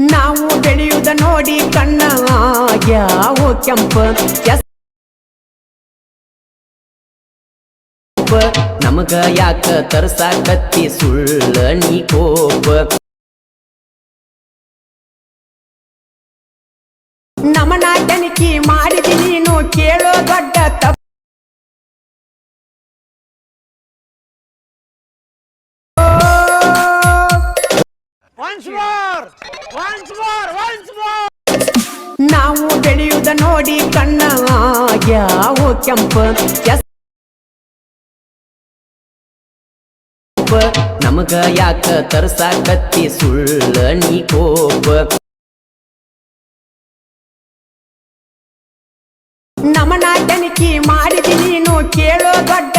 ನಾವು ಬೆಳೆಯುವುದ ನೋಡಿ ಕಣ್ಣ ಯಾವು ಕೆಂಪ. ನಮಗ ಯಾಕ ತರ್ಸಾಕತ್ತಿ ಸುಳ್ಳ ನೀ ಕೋಪ. ನಮನ ತನಿಖಿ ಮಾಡಿದಿ ನೀನು ಕೇಳೋ ದೊಡ್ಡ ತಪ್ಪ. ನಾವು ಬೆಳೆಯುವುದ ನೋಡಿ ಕಣ್ಣ ಯಾವ ಕೆಂಪ. ನಮಗ ಯಾಕ ತರ್ಸಾಕತ್ತಿ ಸುಳ್ಳ ನೀ ಕೋಪ. ನಮನ ತನಿಖೆ ಮಾಡಿದಿ ನೀನು ಕೇಳೋ ದೊಡ್ಡ